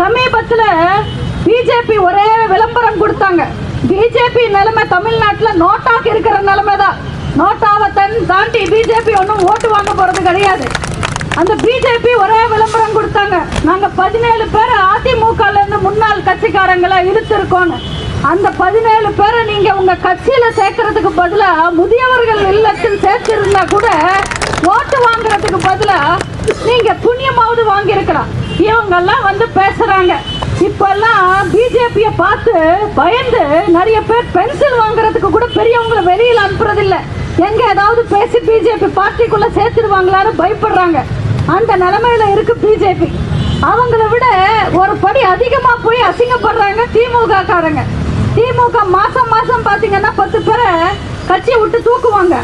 சமீபத்தில் பிஜேபி ஒரே விளம்பரம் கொடுத்தாங்க. பிஜேபி நிலைமை தமிழ்நாட்டில் நோட்டாக்கு இருக்கிற நிலைமை தான். நோட்டாவை தன் தாண்டி பிஜேபி ஒன்றும் ஓட்டு வாங்க போகிறது கிடையாது. அந்த பிஜேபி ஒரே விளம்பரம் கொடுத்தாங்க. நாங்கள் பதினேழு பேர் அதிமுகலேருந்து முன்னாள் கட்சிக்காரங்களை இழுத்துருக்கோன்னு அந்த பதினேழு பேரை நீங்க உங்க கட்சியில சேர்க்கறதுக்கு பதிலா முதியவர்கள் இல்லத்தில் சேர்த்திருந்தா கூட ஓட்டு வாங்குறதுக்கு பதிலா நீங்க புண்ணியமாவது வாங்கியிருக்கலாம். இவங்கெல்லாம் வந்து பேசுறாங்க. இப்பெல்லாம் பிஜேபிய பார்த்து பயந்து நிறைய பேர் பென்சில் வாங்குறதுக்கு கூட பெரியவங்களை வெளியில் அனுப்புறதில்ல. எங்க ஏதாவது பேசி பிஜேபி பார்ட்டிக்குள்ள சேர்த்துடுவாங்களான்னு பயப்படுறாங்க. அந்த நிலைமையில இருக்கு பிஜேபி அவங்கள விட ஒரு படி அதிகமா போய் அசிங்கப்படுறாங்க திமுக காரங்க திமுக மாசம் மாசம் பாத்தீங்கன்னா பத்து பேரை கட்சியை விட்டு தூக்குவாங்க.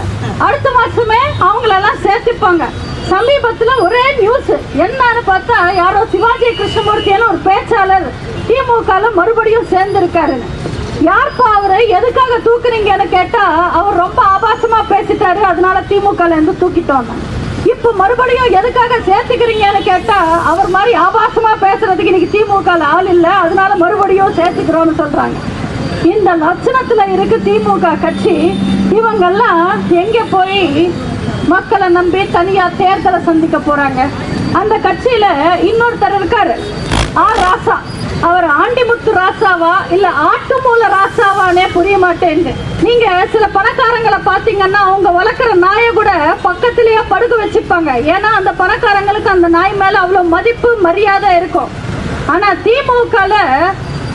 அடுத்த மாசமே அவங்களெல்லாம் சேர்த்துப்பாங்க. சமீபத்துல ஒரே நியூஸ் என்னன்னு பார்த்தா யாரோ சிவாஜி கிருஷ்ணமூர்த்தின்னு ஒரு பேச்சாளர் திமுகல மறுபடியும் சேர்ந்திருக்காருன்னு யார்ப்பா அவரு? எதுக்காக தூக்குறீங்கன்னு கேட்டா அவர் ரொம்ப ஆபாசமா பேசிட்டாரு. அதனால திமுகல இருந்து தூக்கிட்டோம். இப்ப மறுபடியும் எதுக்காக சேர்த்துக்கிறீங்கன்னு கேட்டா அவர் மாதிரி ஆபாசமா பேசுறதுக்கு இன்னைக்கு திமுக ஆள் இல்லை. அதனால மறுபடியும் சேர்த்துக்கிறோம்னு சொல்றாங்க. இந்த லட்சணத்துல இருக்கு திமுக கட்சி. இவங்கெல்லாம் எங்க போய் மக்களை நம்பி தனியா தேர்தலை சந்திக்க போறாங்க. அந்த கட்சியில இன்னொருத்தர் இருக்காரு. ஆர் ராசா. அவர் ஆண்டிமுத்து ராசாவா இல்ல ஆட்டுமூல ராசாவானே புரிய மாட்டேன்னு நீங்க சில பணக்காரங்களை பாத்தீங்கன்னா அவங்க வளர்க்குற நாயை கூட பக்கத்திலேயே படுக்க வச்சுப்பாங்க. ஏன்னா அந்த பணக்காரங்களுக்கு அந்த நாய் மேல அவ்வளவு மதிப்பு மரியாதை இருக்கும். ஆனா திமுகல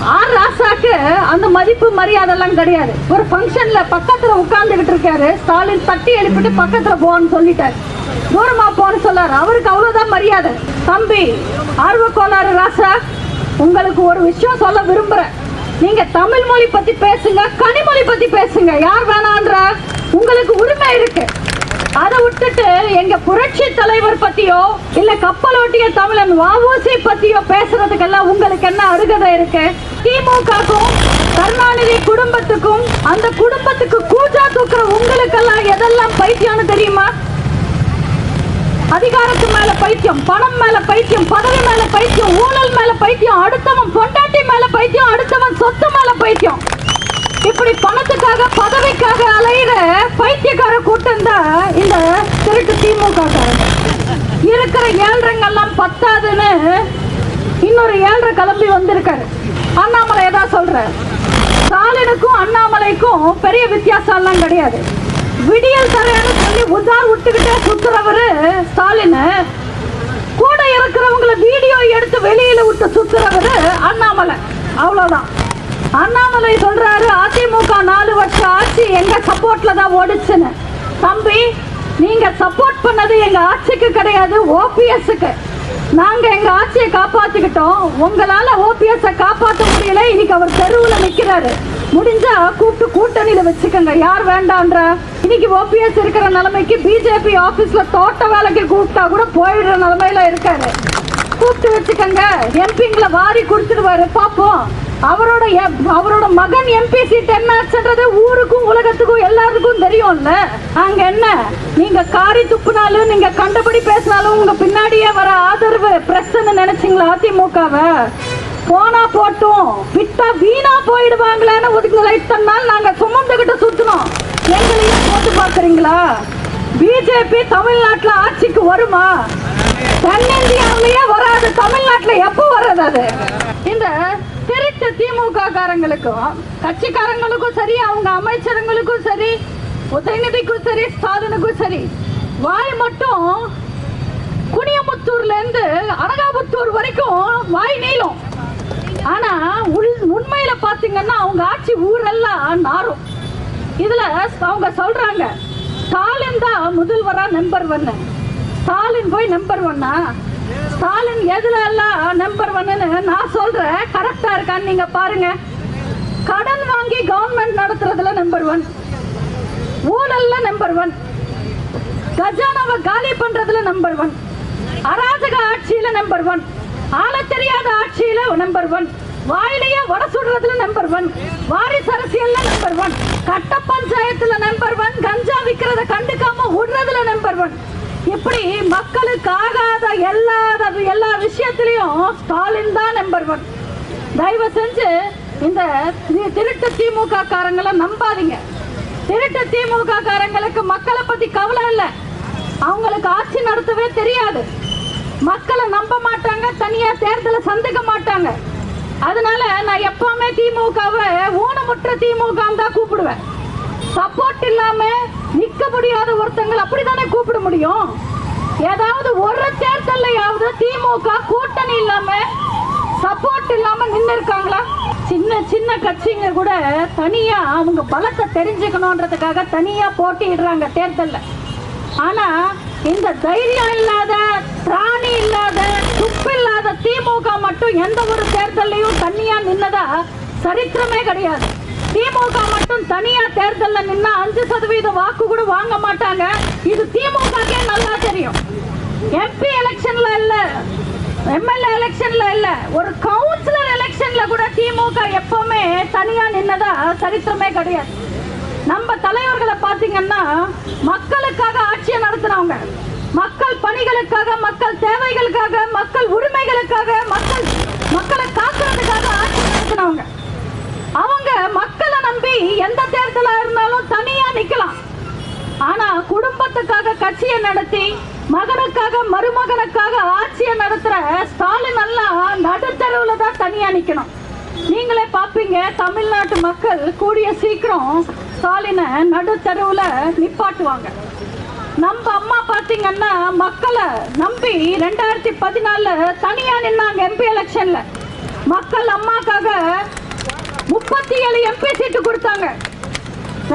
ஆர் ராசாக்கு அந்த மதிப்பு மரியாதைலாம் கிடையாது. ஒரு ஃபங்க்ஷன்ல பக்கத்துல உட்கார்ந்துகிட்டு இருக்காரு. ஸ்டாலின் தட்டி எழுப்பிட்டு பக்கத்துல போன்னு சொல்லிட்டாரு. தூரமா போன்னு சொல்லாரு. அவருக்கு அவ்வளவுதான் மரியாதை. தம்பி ஆர்வ கோளாறு ராசா உங்களுக்கு ஒரு விஷயம் சொல்ல விரும்புறேன். நீங்க தமிழ் மொழி பத்தி பேசுங்க கனிமொழி பத்தி பேசுங்க. யார் வேணான்றா? உங்களுக்கு உரிமை இருக்கு. அதை விட்டுட்டு எங்க புரட்சி தலைவர் பத்தியோ இல்ல கப்பலோட்டிய தமிழன் வாவோசி பத்தியோ பேசுறதுக்கெல்லாம் உங்களுக்கு என்ன அருகதை இருக்கு? திமுகக்கும் கருணாநிதி குடும்பத்துக்கும் அந்த குடும்பத்துக்கு கூஜா தூக்குற உங்களுக்கெல்லாம் எதெல்லாம் பைத்தியம்னு தெரியுமா? அதிகாரத்து மேல பைத்தியம் பணம் மேல பைத்தியம் பதவி மேல பைத்தியம் ஊழல் மேல பைத்தியம் அடுத்தவன் பொண்டாட்டி மேல பைத்தியம் அடுத்தவன் சொத்து மேல பைத்தியம். இப்படி பணத்துக்காக பதவிக்காக அலையிற பைத்தியக்கார கூட்டம் தான் இந்த திருட்டு திமுக இருக்கிற ஏழ்றங்கெல்லாம் பத்தாதுன்னு இன்னொரு ஏழ்ரை கிளம்பி வந்திருக்காரு. அண்ணாமலை ஏதாவது சொல்ற? ஸ்டாலினுக்கும் அண்ணாமலைக்கும் பெரிய வித்தியாசம் எல்லாம் கிடையாது. விடியல் தரேன்னு சொல்லி உதார் விட்டுக்கிட்டே சுத்துறவரு ஸ்டாலின். கூட இருக்கிறவங்கள வீடியோ எடுத்து வெளியில விட்டு சுத்துறவரு அண்ணாமலை. அவ்வளவுதான். அண்ணாமலை சொல்றாரு அதிமுக நாலு வருஷம் ஆட்சி எங்க சப்போர்ட்ல தான் ஓடிச்சுன்னு. தம்பி நீங்க சப்போர்ட் பண்ணது எங்க ஆட்சிக்கு கிடையாது ஓபிஎஸ்க்கு நாங்க எங்க ஆட்சியை காப்பாத்திக்கிட்டோம். உங்களால ஓபிஎஸ் காப்பாற்ற முடியல இன்னைக்கு அவர் தெருவுல நிக்கிறாரு. முடிஞ்சா கூப்பிட்டு கூட்டணியில வச்சுக்கோங்க. யார் வேண்டான்ற? இன்னைக்கு ஓபிஎஸ் இருக்கிற நிலைமைக்கு பிஜேபி ஆபீஸ்ல தோட்ட வேலைக்கு கூப்பிட்டா கூட போயிடுற நிலைமையில இருக்காரு. கூப்பிட்டு வச்சுக்கோங்க. எம்பிங்களை வாரி கொடுத்துடுவாரு. பாப்போம். அவரோட எப்- அவரோட மகன் எம்பி சீட் என்னாச்சுன்றது ஊருக்கும் உலகத்துக்கும் எல்லாருக்கும் தெரியும்ல. அங்க என்ன? நீங்க காரி துப்புனாலும் நீங்க கண்டபடி பேசினாலும் உங்க பின்னாடியே வர ஆதரவு பிரஸ்ன்னு நினைச்சீங்களா அதிமுகவை? போனா போட்டும் விட்டா வீணா போயிடுவாங்களேன்னு ஒதுங்க இத்தனை நாள் நாங்க சுமந்துகிட்டு சுத்தினோம் எங்களையும் போட்டு பாக்குறீங்களா பிஜேபி தமிழ்நாட்டுல ஆட்சிக்கு வருமா? தென்னிந்தியாவிலேயே வராது தமிழ்நாட்டுல எப்போ வர்றது அது? இந்த திருட்டு திமுக காரங்களுக்கும் கட்சிக்காரங்களுக்கும் சரி அவங்க அமைச்சரங்களுக்கும் சரி உதயநிதிக்கும் சரி ஸ்டாலினுக்கும் சரி வாய் மட்டும் குனியமுத்தூர்ல இருந்து அனகாபுத்தூர் வரைக்கும் வாய் நீளும். ஆனா உள்- உண்மையில பாத்தீங்கன்னா அவங்க ஆட்சி ஊரெல்லாம் நாரும். இதுல அவங்க சொல்றாங்க ஸ்டாலின் தான் முதல்வரா நம்பர் ஒன்னு ஸ்டாலின் போய் நம்பர் ஒன்னா ஸ்டாலின் எதுல எல்லாம் நம்பர் ஒன்னு நான் நீங்க பாருங்க கடன் வாங்கி கவர்மெண்ட் நடத்துறதுல நம்பர் ஒன் ஊழல்ல நம்பர் ஒன் கஜானாவை காலி பண்றதுல நம்பர் ஒன் அராஜக ஆட்சியில நம்பர் ஒன் ஆள தெரியாத ஆட்சியில நம்பர் ஒன் வாயிலையே வட சுடுறதுல நம்பர் ஒன் வாரிசு அரசியல்ல நம்பர் ஒன் கட்ட பஞ்சாயத்துல நம்பர் ஒன் கஞ்சா விக்கிறத கண்டுக்காம விடுறதுல நம்பர் ஒன் இப்படி மக்களுக்கு ஆகாத எல்லா எல்லா விஷயத்திலையும் ஸ்டாலின் தான் நம்பர் ஒன் தயவு செஞ்சு இந்த தி- திருட்டு திமுக காரங்களை நம்பாதீங்க. திருட்டு திமுக காரங்களுக்கு மக்களை பத்தி கவலை இல்லை. அவங்களுக்கு ஆட்சி நடத்தவே தெரியாது. மக்களை நம்ப மாட்டாங்க தனியா தேர்தலை சந்திக்க மாட்டாங்க. அதனால நான் எப்பவுமே திமுகவை ஊனமுற்ற திமுக தான் கூப்பிடுவேன். சப்போர்ட் இல்லாம நிக்க முடியாத ஒருத்தங்களை அப்படித்தானே கூப்பிட முடியும்? ஏதாவது ஒரு தேர்தலையாவது திமுக கூட்டணி இல்லாம சப்போர்ட் இல்லாம நின்று இருக்காங்களா? சின்ன சின்ன கட்சிங்க கூட தனியா அவங்க பலத்தை தெரிஞ்சுக்கணுன்றதுக்காக தனியா போட்டியிடுறாங்க தேர்தல்ல. ஆனா இந்த தைரியம் இல்லாத பிராணி இல்லாத துப்பில்லாத திமுக மட்டும் எந்த ஒரு தேர்தல்லையும் தனியா நின்னதா சரித்திரமே கிடையாது. திமுக மட்டும் தனியா தேர்தல்ல நின்னா அஞ்சு சதவீத வாக்கு கூட வாங்க மாட்டாங்க. இது திமுகக்கே நல்லா தெரியும். எம்பி எலெக்ஷன்ல இல்ல. எம்எல்ஏ எலெக்ஷன்ல இல்ல. ஒரு கவுன்சிலர் எலெக்ஷன்ல கூட திமுக எப்பவுமே தனியா நின்னதா சரித்திரமே கிடையாது. நம்ம தலைவர்களை பாத்தீங்கன்னா மக்களுக்காக ஆட்சியை நடத்தினவங்க மக்கள் பணிகளுக்காக மக்கள் தேவைகளுக்காக மக்கள் உரிமைகளுக்காக மக்கள் மக்களை காக்குறதுக்காக ஆட்சி நடத்தினவங்க அவங்க மக்களை நம்பி எந்த தேர்தலா இருந்தாலும் தனியா நிக்கலாம். ஆனா குடும்பத்துக்காக கட்சியை நடத்தி மகனுக்காக மருமகனுக்காக ஆட்சியை நடத்துற ஸ்டாலின் எல்லாம் நடுத்தருவுல தான் தனியா நிக்கணும். நீங்களே பாப்பீங்க தமிழ்நாட்டு மக்கள் கூடிய சீக்கிரம் ஸ்டாலினை நடுத்தருவுல நிப்பாட்டுவாங்க. நம்ம அம்மா பாத்தீங்கன்னா மக்களை நம்பி ரெண்டாயிரத்தி பதினாலுல தனியா நின்னாங்க எம்பி எலெக்ஷன்ல மக்கள் அம்மாக்காக முப்பத்தி ஏழு எம்பி சீட்டு கொடுத்தாங்க.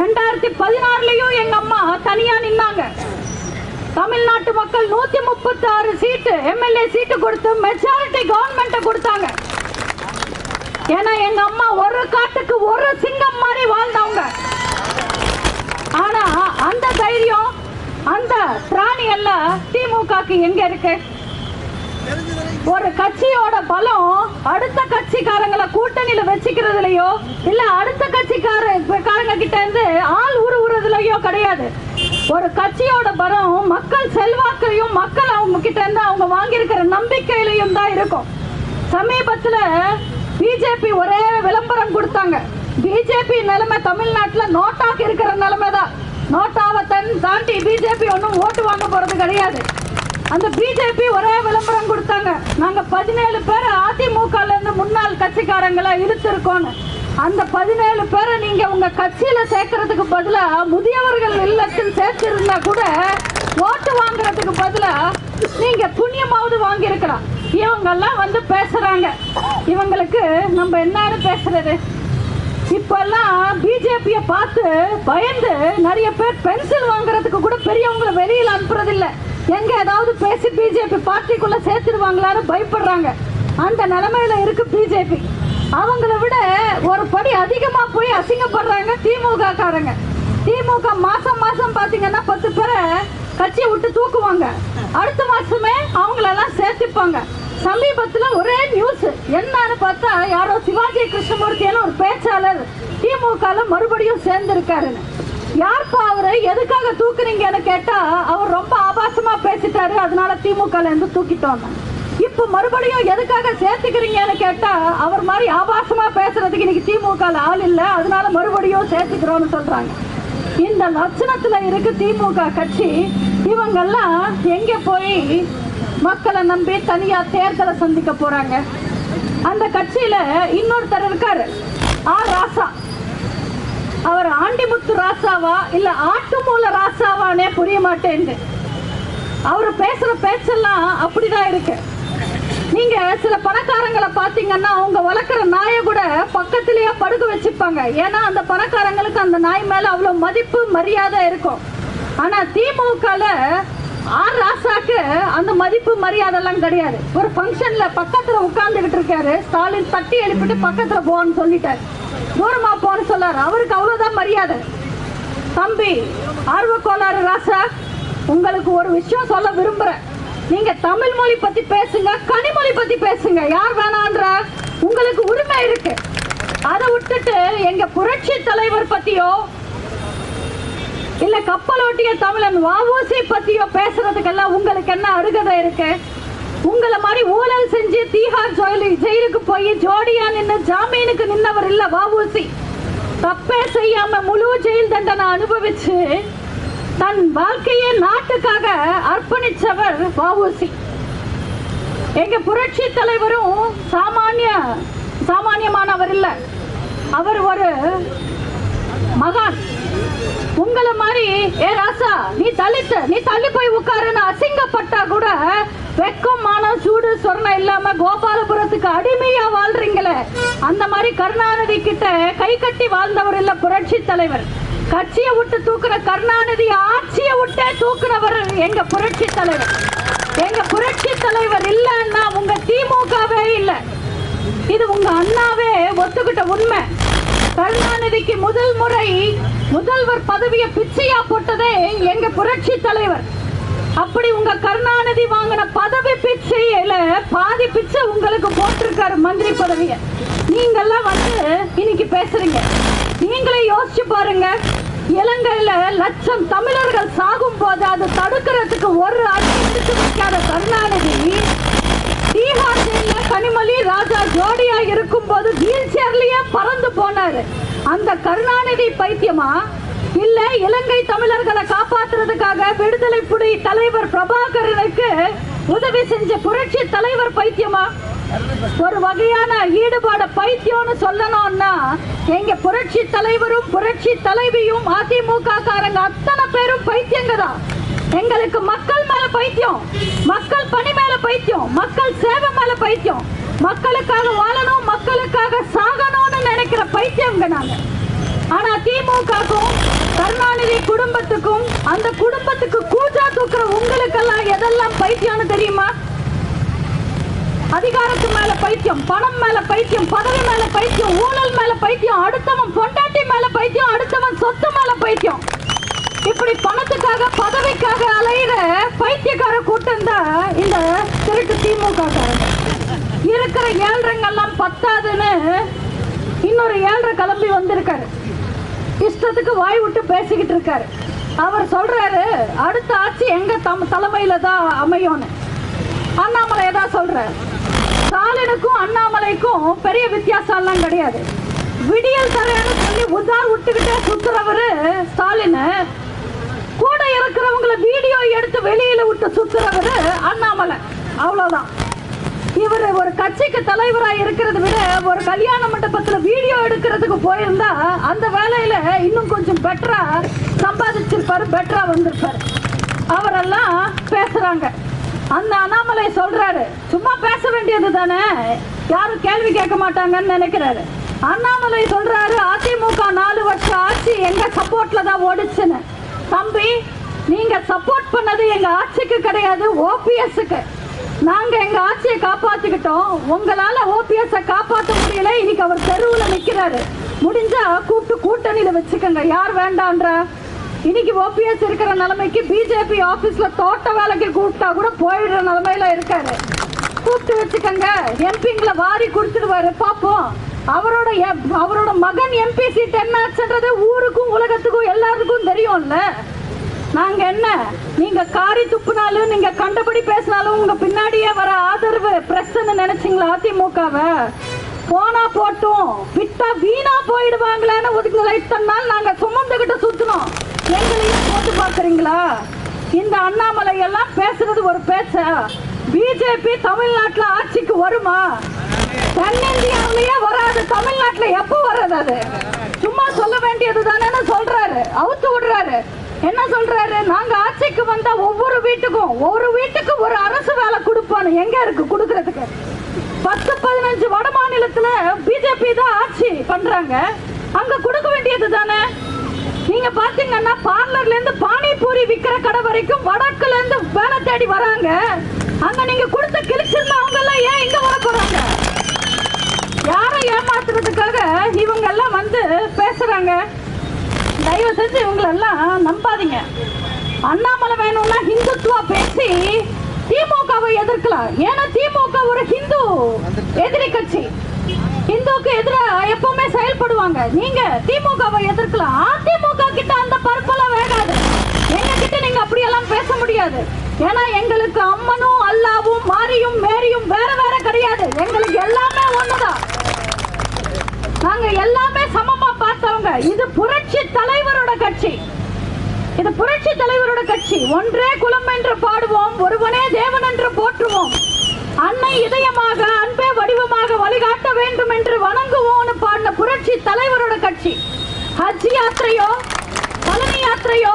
ரெண்டாயிரத்தி பதினாறுலயும் எங்க அம்மா தனியா நின்னாங்க. தமிழ்நாட்டு மக்கள் நூத்தி முப்பத்தி ஆறு சீட்டு எம்எல்ஏ சீட்டு கொடுத்து மெஜாரிட்டி கவர்மெண்ட் கொடுத்தாங்க. ஏன்னா எங்க அம்மா ஒரு காட்டுக்கு ஒரு சிங்கம் மாதிரி வாழ்ந்தவங்க. ஆனா அந்த தைரியம் அந்த பிராணி எல்லாம் திமுகக்கு எங்க இருக்கு. ஒரு கட்சியோட பலம் அடுத்த கட்சிக்காரங்களை கூட்டணியில வச்சுக்கிறதுலயோ இல்ல அடுத்த கட்சிக்காரங்க கிட்ட இருந்து ஆள் உருவுறதுலயோ கிடையாது. ஒரு கட்சியோட பலம் மக்கள் செல்வாக்கையும் மக்கள் அவங்க கிட்ட இருந்து அவங்க வாங்கியிருக்கிற நம்பிக்கையிலையும் தான் இருக்கும். சமீபத்துல பிஜேபி ஒரே விளம்பரம் கொடுத்தாங்க. பிஜேபி நிலைமை தமிழ்நாட்டுல நோட்டாக்கு இருக்கிற நிலைமை தான். நோட்டாவை தன் தாண்டி பிஜேபி ஒன்றும் ஓட்டு வாங்க போறது கிடையாது. அந்த பிஜேபி ஒரே விளம்பரம் கொடுத்தாங்க. நாங்க பதினேழு பேர் அதிமுகல இருந்து முன்னாள் கட்சிக்காரங்களை இழுத்திருக்கோம்னு. அந்த பதினேழு பேரை நீங்க உங்க கட்சியில சேர்க்கறதுக்கு பதிலா முதியவர்கள் இல்லத்தில் சேர்த்திருந்தா கூட ஓட்டு வாங்குறதுக்கு பதிலா நீங்க புண்ணியமாவது வாங்கியிருக்கலாம். இவங்கெல்லாம் வந்து பேசுறாங்க. இவங்களுக்கு நம்ம என்னன்னு பேசுறது? இப்பெல்லாம் பிஜேபியை பார்த்து பயந்து நிறைய பேர் பென்சில் வாங்குறதுக்கு கூட பெரியவங்களை வெளியில் அனுப்புறது இல்ல எங்க ஏதாவது பேசி பிஜேபி பார்ட்டிக்குள்ள சேர்த்துருவாங்களான்னு பயப்படுறாங்க. அந்த நிலைமையில இருக்கு பிஜேபி. அவங்கள விட ஒரு படி அதிகமா போய் அசிங்கப்படுறாங்க திமுக காரங்க திமுக மாசம் மாசம் பாத்தீங்கன்னா பத்து பேரை கட்சியை விட்டு தூக்குவாங்க. அடுத்த மாசமே அவங்களெல்லாம் சேர்த்துப்பாங்க. சமீபத்துல ஒரே நியூஸ் என்னன்னு பார்த்தா யாரோ சிவாஜி கிருஷ்ணமூர்த்தியான ஒரு பேச்சாளர் திமுகல மறுபடியும் சேர்ந்திருக்காருன்னு. யார்ப்பா அவரு? எதுக்காக தூக்குறீங்கன்னு கேட்டா அவர் ரொம்ப ஆபாசமா பேசிட்டாரு. அதனால திமுகல இருந்து தூக்கிட்டோம். இப்ப மறுபடியும் எதுக்காக சேர்த்துக்கிறீங்கன்னு கேட்டா அவர் மாதிரி ஆபாசமா பேசுறதுக்கு இன்னைக்கு திமுக ஆள் இல்ல அதனால மறுபடியும் சேர்த்துக்கிறோம்னு சொல்றாங்க. இந்த லட்சணத்துல இருக்கு திமுக கட்சி. இவங்கெல்லாம் எங்க போய் மக்களை நம்பி தனியா தேர்தலை சந்திக்க போறாங்க? அந்த கட்சியில இன்னொருத்தர் இருக்காரு. ஆர் ராசா. அவர் ஆண்டிமுத்து ராசாவா இல்ல ஆட்டுமூல ராசாவானே புரிய மாட்டேன்னு அவர் பேசுற பேச்செல்லாம் அப்படிதான் இருக்கு. நீங்க சில பணக்காரங்களை பாத்தீங்கன்னா அவங்க வளர்க்குற நாயை கூட பக்கத்திலேயே படுக்க வச்சுப்பாங்க. ஏன்னா அந்த பணக்காரங்களுக்கு அந்த நாய் மேல அவ்வளவு மதிப்பு மரியாதை இருக்கும். ஆனா திமுகல ஆர் ராசாக்கு அந்த மதிப்பு மரியாதை எல்லாம் கிடையாது. ஒரு ஃபங்க்ஷன்ல பக்கத்துல உட்கார்ந்துகிட்டு இருக்காரு. ஸ்டாலின் தட்டி எழுப்பிட்டு பக்கத்துல போன்னு சொல்லிட்டாரு. தூரமா போன்னு சொல்லாரு. அவருக்கு அவ்வளவுதான் மரியாதை. தம்பி ஆர்வக்கோளாறு ராசா உங்களுக்கு ஒரு விஷயம் சொல்ல விரும்புறேன். நீங்க தமிழ் மொழி பத்தி பேசுங்க கனிமொழி பத்தி பேசுங்க. யார் வேணான்ற? உங்களுக்கு உரிமை இருக்கு. அதை விட்டுட்டு எங்க புரட்சி தலைவர் பத்தியோ இல்ல கப்பலோட்டிய தமிழன் வாவூசி பத்தியோ பேசுறதுக்கெல்லாம் உங்களுக்கு என்ன அருகதை இருக்கு? உங்களை மாதிரி ஊழல் செஞ்சு தீஹார் ஜெயிலு ஜெயிலுக்கு போய் ஜோடியா நின்று ஜாமீனுக்கு நின்னவர் இல்ல வாவூசி தப்பே செய்யாம முழு ஜெயில் தண்டனை அனுபவிச்சு தன் வாழ்க்கையை நாட்டுக்காக அர்ப்பணிச்சவர் வாவூசி எங்க புரட்சி தலைவரும் சாமானிய சாமானியமானவர் இல்ல. அவர் ஒரு மகான். உங்களை மாதிரி ஏ ராசா நீ தள்ளித்த நீ தள்ளி போய் உட்காருன்னு அசிங்கப்பட்டா கூட வெக்கம் மானம் சூடு சொர்ணம் இல்லாம கோபாலபுரத்துக்கு அடிமையா வாழ்றீங்களே. அந்த மாதிரி கருணாநிதி கிட்ட கை கட்டி வாழ்ந்தவர் இல்ல புரட்சி தலைவர். கட்சியை விட்டு தூக்குற கருணாநிதி ஆட்சியை விட்டே தூக்குறவர் எங்க புரட்சி தலைவர். எங்க புரட்சி தலைவர் இல்லைன்னா உங்க திமுகவே இல்லை. இது உங்க அண்ணாவே ஒத்துக்கிட்ட உண்மை. கருணாநிதிக்கு முதல் முறை முதல்வர் பதவியை பிச்சையா போட்டதே எங்க புரட்சி தலைவர். அப்படி உங்க கருணாநிதி வாங்கின பதவி பிச்சையில பாதி பிச்சை உங்களுக்கு போட்டிருக்காரு மந்திரி பதவியை. நீங்கெல்லாம் வந்து இன்னைக்கு பேசுறீங்க. நீங்களே யோசிச்சு பாருங்க. இலங்கையில லட்சம் தமிழர்கள் சாகும் போது அதை தடுக்கிறதுக்கு ஒரு அடி வைக்காத கருணாநிதி. பீகார் ஜெயில்ல கனிமொழி ராஜா ஜோடியா இருக்கும்போது வீல் சேர்லயே பறந்து போனாரு. அந்த கருணாநிதி பைத்தியமா? இல்ல இலங்கை தமிழர்களை காப்பாத்துறதுக்காக விடுதலை புலி தலைவர் பிரபாகரனுக்கு உதவி செஞ்ச புரட்சி தலைவர் பைத்தியமா? ஒரு வகையான ஈடுபாட பைத்தியம்னு சொல்லணும்னா எங்க புரட்சி தலைவரும் புரட்சி தலைவியும் அதிமுக காரங்க அத்தனை பேரும் பைத்தியங்க தான் எங்களுக்கு மக்கள் மேல பைத்தியம் மக்கள் பணி மேல பைத்தியம் மக்கள் சேவை மேல பைத்தியம். மக்களுக்காக வாழணும் மக்களுக்காக சாகணும்னு நினைக்கிற பைத்தியங்க நாங்க. ஆனா திமுகக்கும் கருணாநிதி குடும்பத்துக்கும் அந்த குடும்பத்துக்கு கூஜா தூக்குற உங்களுக்கெல்லாம் எதெல்லாம் பைத்தியம்னு தெரியுமா? அதிகாரத்து மேல பைத்தியம் பணம் மேல பைத்தியம் பதவி மேல பைத்தியம் ஊழல் மேல பைத்தியம் அடுத்தவன் பொண்டாட்டி மேல பைத்தியம் அடுத்தவன் சொத்து மேல பைத்தியம். இப்படி பணத்துக்காக பதவிக்காக அலையிற பைத்தியக்கார கூட்டம் தான் இந்த திருட்டு திமுக இருக்கிற ஏழ்றங்கெல்லாம் பத்தாதுன்னு இன்னொரு ஏழ்ரை கிளம்பி வந்திருக்காரு. இஷ்டத்துக்கு வாய் விட்டு பேசிக்கிட்டு இருக்காரு. அவர் சொல்றாரு அடுத்த ஆட்சி எங்க தம் தலைமையில தான் அமையும்னு. அண்ணாமலை தான் சொல்கிறேன் ஸ்டாலினுக்கும் அண்ணாமலைக்கும் பெரிய வித்தியாசம் எல்லாம் கிடையாது. விடியல் தரேன்னு சொல்லி உதார் விட்டுக்கிட்டே சுத்துறவரு ஸ்டாலின். கூட இருக்கிறவங்கள வீடியோ எடுத்து வெளியில விட்டு சுத்துறவரு அண்ணாமலை. அவ்வளவுதான். இவர் ஒரு கட்சிக்கு தலைவரா இருக்கிறத விட ஒரு கல்யாண மண்டபத்துல வீடியோ எடுக்கிறதுக்கு போயிருந்தா அந்த வேலையில இன்னும் கொஞ்சம் பெட்டரா சம்பாதிச்சிருப்பாரு பெட்டரா வந்திருப்பாரு. அவரெல்லாம் பேசுறாங்க. அந்த அண்ணாமலை சொல்றாரு. சும்மா பேச வேண்டியது தானே? யாரும் கேள்வி கேட்க மாட்டாங்கன்னு நினைக்கிறாரு. அண்ணாமலை சொல்றாரு அதிமுக நாலு வருஷம் ஆட்சி எங்க சப்போர்ட்ல தான் ஓடிச்சுன்னு. தம்பி நீங்க சப்போர்ட் பண்ணது எங்க ஆட்சிக்கு கிடையாது ஓபிஎஸ்க்கு நாங்க எங்க ஆட்சியை காப்பாத்திக்கிட்டோம். உங்களால ஓபிஎஸ் காப்பாத்த முடியல. இன்னைக்கு அவர் தெருவுல நிக்கிறாரு. முடிஞ்சா கூப்பிட்டு கூட்டணியில வச்சுக்கோங்க. யார் வேண்டான்ற? இன்னைக்கு ஓபிஎஸ் இருக்கிற நிலைமைக்கு பிஜேபி ஆபீஸ்ல தோட்ட வேலைக்கு கூப்பிட்டா கூட போயிடுற நிலைமையில இருக்காரு. கூப்பிட்டு வச்சுக்கோங்க. எம்பிங்களை வாரி கொடுத்துடுவாரு. பாப்போம். அவரோட எப்- அவரோட மகன் எம்பி சீட் என்னாச்சுன்றது ஊருக்கும் உலகத்துக்கும் எல்லாருக்கும் தெரியும்ல. நாங்க என்ன? நீங்க காரி துப்புனாலும் நீங்க கண்டபடி பேசினாலும் உங்க பின்னாடியே வர ஆதரவு பிரஸ்ன்னு நினைச்சீங்களா அதிமுகவை? போனா போட்டும். விட்டா வீணா போயிடுவாங்களேன்னு ஒதுக்குதலை இத்தனை நாள் நாங்க சுமந்துகிட்டு சுத்தினோம் எங்களையும் போட்டு பாக்குறீங்களா இந்த அண்ணாமலை எல்லாம் பேசுறது ஒரு பேச்ச? பிஜேபி தமிழ்நாட்டுல ஆட்சிக்கு வருமா? தென்னிந்தியாவிலேயே வராது தமிழ்நாட்டுல எப்போ வர்றது அது? சும்மா சொல்ல வேண்டியது தானேன்னு சொல்றாரு அவுத்து விடுறாரு. என்ன சொல்றாரு? நாங்க ஆட்சிக்கு வந்த ஒவ்வொரு வீட்டுக்கும் ஒரு வீட்டுக்கு ஒரு அரசு வேலை கொடுப்பானு எங்க இருக்கு கொடுக்கறதுக்கு? பத்து பதினஞ்சு வட மாநிலத்துல பிஜேபி தான் ஆட்சி பண்றாங்க. அங்க கொடுக்க வேண்டியது தானே? நீங்க பாத்தீங்கன்னா பார்லர்ல இருந்து பானிபூரி விக்கிற கடை வரைக்கும் வடக்குல இருந்து வேலை தேடி வராங்க. அங்க நீங்க கொடுத்த கிழிச்சிருந்தா அவங்க எல்லாம் ஏன் இங்க வர போறாங்க? யாரை ஏமாத்துறதுக்காக இவங்க எல்லாம் வந்து பேசுறாங்க? தயவு செஞ்சு இவங்களெல்லாம் நம்பாதீங்க. அண்ணாமலை வேணும்னா ஹிந்துத்துவா பேசி திமுகவை எதிர்க்கலாம். ஏன்னா திமுக ஒரு ஹிந்து எதிரி கட்சி. இந்துக்கு எதிராக எப்பவுமே செயல்படுவாங்க. நீங்க திமுகவை எதிர்க்கலாம். அதிமுக கிட்ட அந்த பருப்பெல்லாம் வேகாது. எங்க கிட்ட நீங்க அப்படியெல்லாம் பேச முடியாது. ஏன்னா எங்களுக்கு அம்மனும் அல்லாவும் மாரியும் மேரியும் வேற வேற கிடையாது. எங்களுக்கு எல்லாமே ஒண்ணுதான். நாங்க எல்லாமே சமமா பார்த்தவங்க. இது புரட்சி தலைவரோட கட்சி. இது புரட்சி தலைவரோட கட்சி. ஒன்றே குலம் என்று தலைவரோட கட்சி. ஹஜ் யாத்திரையோ பழனி யாத்திரையோ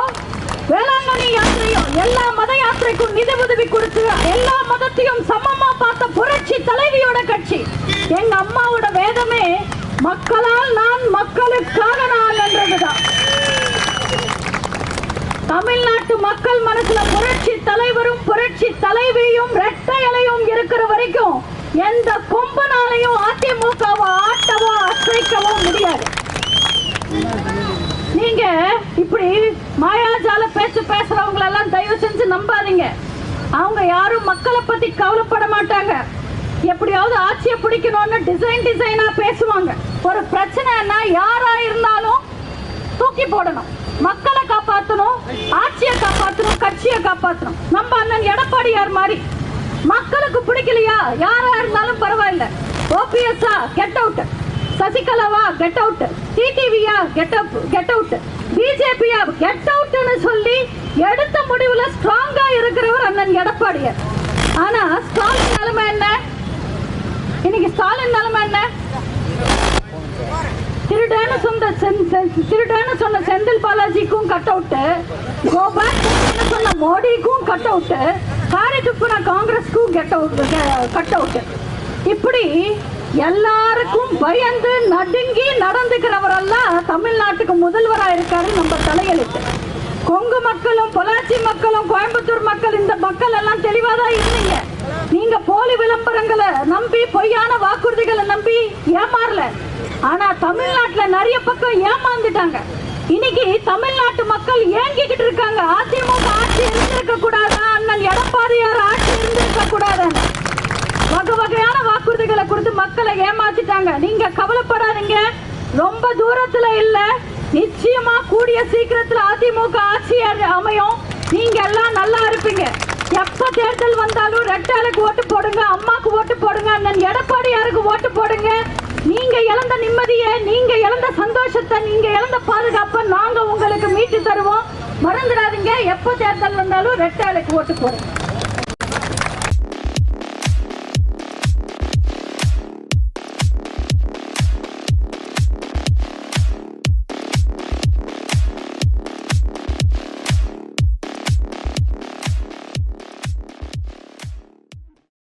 வேளாங்கண்ணி யாத்திரையோ எல்லா மத யாத்திரைக்கும் நிதி உதவி கொடுத்து எல்லா மதத்தையும் சமமா பார்த்த புரட்சி தலைவியோட கட்சி. எங்க அம்மாவோட வேதமே மக்களால் நான் மக்களுக்காக நான் என்றதுதான் தமிழ்நாட்டு மக்கள் மனசுல புரட்சி தலைவரும் புரட்சி தலைவியும் இரட்டை இலையும் இருக்கிற வரைக்கும் எந்த கொம்பனாலையும் அதிமுகவை ஆட்டவோ அசைக்கவோ முடியாது. நீங்க இப்படி மாயாஜால பேச்சு பேசுறவங்க எல்லாம் தயவு செஞ்சு நம்பாதீங்க. அவங்க யாரும் மக்களை பத்தி கவலைப்பட மாட்டாங்க. எப்படியாவது ஆட்சியை பிடிக்கணும்னு டிசைன் டிசைனா பேசுவாங்க. ஒரு பிரச்சனைன்னா யாரா இருந்தாலும் தூக்கி போடணும். மக்களை காப்பாற்றணும் ஆட்சியை காப்பாற்றணும் கட்சியை காப்பாற்றணும் நம்ம அண்ணன் எடப்பாடியார் மாதிரி. மக்களுக்கு பிடிக்கலையா? யாரா இருந்தாலும் பரவாயில்ல. ஓபிஎஸ்ஆ கெட் அவுட் சசிகலாவா கெட் அவுட் டிடிவியா கெட் அப் கெட் அவுட் பிஜேபியா கெட் அவுட்னு சொல்லி எடுத்த முடிவுல ஸ்ட்ராங்கா இருக்கிறவர் அண்ணன் எடப்பாடியார். ஆனா ஸ்டாலின் நிலைமை என்ன? இன்னைக்கு ஸ்டாலின் நிலைமை என்ன? திருடான சொந்த சென்- சென்- சொன்ன செந்தில் பாலாஜிக்கும் கட் அவுட்டு கோபால் சொன்ன மோடிக்கும் கட் அவுட்டு காரி காங்கிரஸ்க்கும் கெட் அவுட் கட் இப்படி எல்லாருக்கும் பயந்து நடுங்கி நடந்துக்கிறவரெல்லாம் தமிழ்நாட்டுக்கு முதல்வரா இருக்காரு நம்ம தலையெழுத்து. கொங்கு மக்களும் பொள்ளாச்சி மக்களும் கோயம்புத்தூர் மக்கள் இந்த மக்கள் எல்லாம் தெளிவா தான் இருந்தீங்க. நீங்க போலி விளம்பரங்களை நம்பி பொய்யான வாக்குறுதிகளை நம்பி ஏமாறல. ஆனா தமிழ்நாட்டுல நிறைய பக்கம் ஏமாந்துட்டாங்க. இன்னைக்கு தமிழ்நாட்டு மக்கள் ஏங்கிக்கிட்டு இருக்காங்க. அதிமுக ஆட்சி இருந்திருக்க கூடாது அண்ணன் எடப்பாடியார் ஆட்சி இருந்திருக்க கூடாது வகை வகையான வாக்குறுதிகளை கொடுத்து மக்களை ஏமாத்திட்டாங்க. நீங்க கவலைப்படாதீங்க. ரொம்ப தூரத்துல இல்ல. நிச்சயமா கூடிய சீக்கிரத்துல அதிமுக ஆட்சி அமையும். நீங்க எல்லாம் நல்லா இருப்பீங்க. எப்ப தேர்தல் வந்தாலும் ரெட்டாளுக்கு ஓட்டு போடுங்க அம்மாக்கு ஓட்டு போடுங்க அண்ணன் எடப்பாடியாருக்கு ஓட்டு போடுங்க. நீங்க இழந்த நிம்மதியை நீங்க இழந்த சந்தோஷத்தை நீங்க இழந்த பாதுகாப்பை நாங்க உங்களுக்கு மீட்டு தருவோம். மறந்துடாதீங்க. எப்போ தேர்தல் வந்தாலும் ரெட்டாளுக்கு ஓட்டு போடுங்க.